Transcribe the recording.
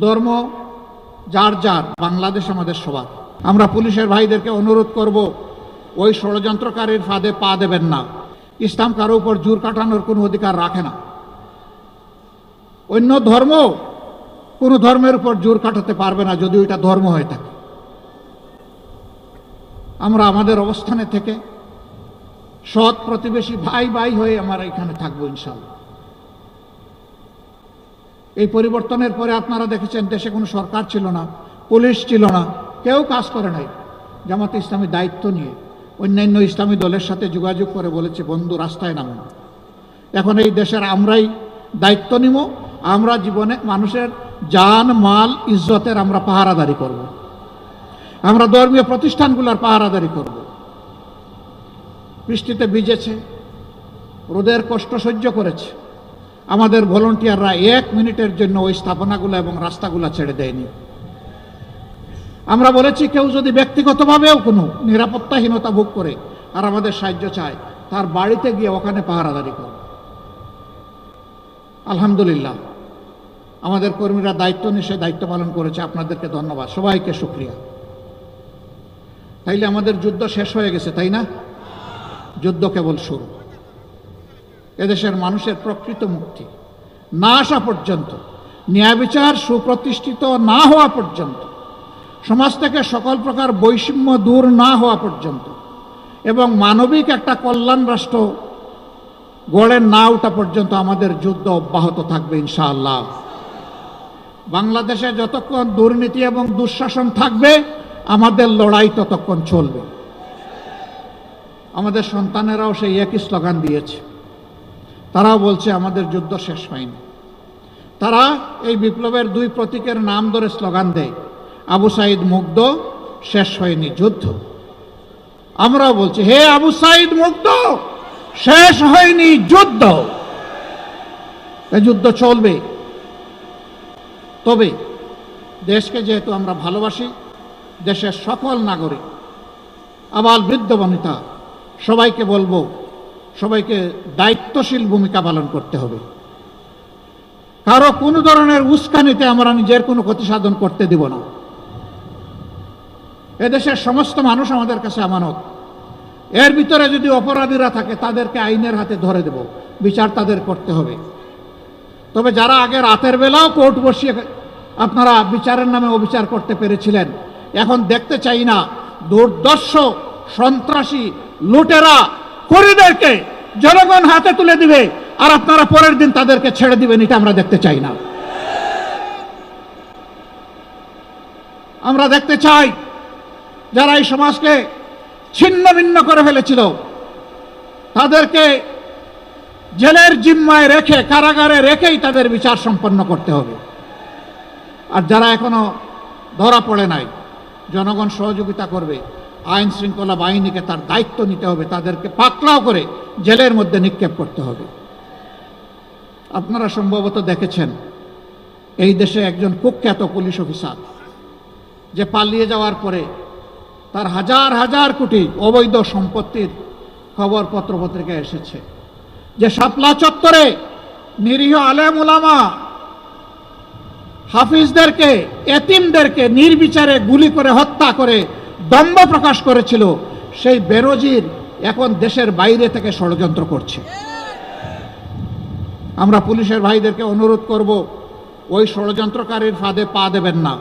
ধর্ম, যার যার, বাংলাদেশ আমাদের সবার। আমরা পুলিশের ভাইদেরকে অনুরোধ করব, ওই ষড়যন্ত্রকারীর ফাঁদে পা দেবেন না। ইসলাম কারও উপর জোর কাটানোর কোনো অধিকার রাখে না। অন্য ধর্ম কোনো ধর্মের উপর জোর কাটাতে পারবে না যদি ওইটা ধর্ম হয়ে থাকে। আমরা আমাদের অবস্থানে থেকে সৎ প্রতিবেশী ভাই ভাই হয়ে আমরা এখানে থাকব ইনশাল্লাহ এই পরিবর্তনের পরে আপনারা দেখেছেন দেশে কোনো সরকার ছিল না, পুলিশ ছিল না, কেউ কাজ করে নাই। জামাতে ইসলামী দায়িত্ব নিয়ে অন্যান্য ইসলামী দলের সাথে যোগাযোগ করে বলেছে, বন্ধু, রাস্তায় নামুন এখন এই দেশের আমরাই দায়িত্ব নিব আমরা জীবনে মানুষের জান, মাল, ইজ্জতের আমরা পাহারাদারি করব। আমরা ধর্মীয় প্রতিষ্ঠানগুলোর পাহারাদারি করব। বৃষ্টিতে ভিজেছে, রোদের কষ্ট সহ্য করেছে। আমাদের ভলেন্টিয়াররা এক মিনিটের জন্য ওই স্থাপনাগুলো এবং রাস্তাগুলো ছেড়ে দেয়নি। আমরা বলেছি কেউ যদি ব্যক্তিগতভাবেও কোনো নিরাপত্তাহীনতা ভোগ করে আর আমাদের সাহায্য চায়, তার বাড়িতে গিয়ে ওখানে পাহারাদারি করে। আলহামদুলিল্লাহ। আমাদের কর্মীরা দায়িত্ব নিয়ে দায়িত্ব পালন করেছে। আপনাদেরকে ধন্যবাদ। সবাইকে শুক্রিয়া। তাইলে আমাদের যুদ্ধ শেষ হয়ে গেছে, তাই না? যুদ্ধ কেবল শুরু। এদেশের মানুষের প্রকৃত মুক্তি। না আসা পর্যন্ত, ন্যায় বিচার সুপ্রতিষ্ঠিত না হওয়া পর্যন্ত, সমাজ থেকে সকল প্রকার বৈষম্য দূর না হওয়া পর্যন্ত, এবং মানবিক একটা কল্যাণ রাষ্ট্র গড়ে না ওঠা পর্যন্ত আমাদের যুদ্ধ অব্যাহত থাকবে ইনশাআল্লাহ। বাংলাদেশে যতক্ষণ দুর্নীতি এবং দুঃশাসন থাকবে, আমাদের লড়াই ততক্ষণ চলবে। আমাদের সন্তানেরাও সেই একই স্লোগান দিয়েছে। তারাও বলছে, আমাদের যুদ্ধ শেষ হয়নি। তারা এই বিপ্লবের দুই প্রতীকের নাম ধরে স্লোগান দেয়, আবু সাইদ মুগ্ধ, শেষ হয়নি যুদ্ধ। আমরাও বলছি, হে আবু সাইদ মুগ্ধ, শেষ হয়নি যুদ্ধ। যুদ্ধ চলবে। তবে দেশকে যেহেতু আমরা ভালোবাসি, দেশের সকল নাগরিক, আবার বৃদ্ধ বনিতা, সবাইকে বলব সবাইকে দায়িত্বশীল ভূমিকা পালন করতে হবে। কারও কোনো ধরনের উস্কানিতে আমরা নিজের কোনো ক্ষতি সাধন করতে দিব না। এদেশের সমস্ত মানুষ আমাদের কাছে আমানত। এর ভিতরে যদি অপরাধীরা থাকে, তাদেরকে আইনের হাতে ধরে দেব। বিচার তাদের করতে হবে। তবে যারা আগে রাতের বেলাও কোর্ট বসিয়ে আপনারা বিচারের নামে অবিচার করতে পেরেছিলেন, এখন দেখতে চাই না, দুর্দর্শ, সন্ত্রাসী, লুটেরা করিদেরকে জনগণ হাতে তুলে দিবে আর আপনারা পরের দিন তাদেরকে ছেড়ে দিবেন, এটা আমরা দেখতে চাই না। আমরা দেখতে চাই যারা এই সমাজকে ছিন্ন ভিন্ন করে ফেলেছিল, তাদেরকে জেলের জিম্মায় রেখে, কারাগারে রেখেই তাদের বিচার সম্পন্ন করতে হবে। আর যারা এখনও ধরা পড়ে নাই, জনগণ সহযোগিতা করবে। আইন শৃঙ্খলা বাহিনীকে তার দায়িত্ব নিতে হবে, তাদেরকে পাকড়াও করে জেলের মধ্যে নিক্ষেপ করতে হবে। আপনারা সম্ভবত দেখেছেন, এই দেশে একজন কুখ্যাত পুলিশ অফিসার, যে পালিয়ে যাওয়ার পরে তার হাজার হাজার কোটি অবৈধ সম্পত্তির খবর পত্রপত্রিকায় এসেছে, যে শাপলা চত্বরে নিরীহ আলেম ওলামা হাফিজদেরকে, এতিমদেরকে নির্বিচারে গুলি করে হত্যা করে দম্ভ প্রকাশ করেছিল, সেই বেরোজির এখন দেশের বাইরে থেকে ষড়যন্ত্র করছে। আমরা পুলিশের ভাইদেরকে অনুরোধ করব, ওই ষড়যন্ত্রকারীর ফাঁদে পা দেবেন না।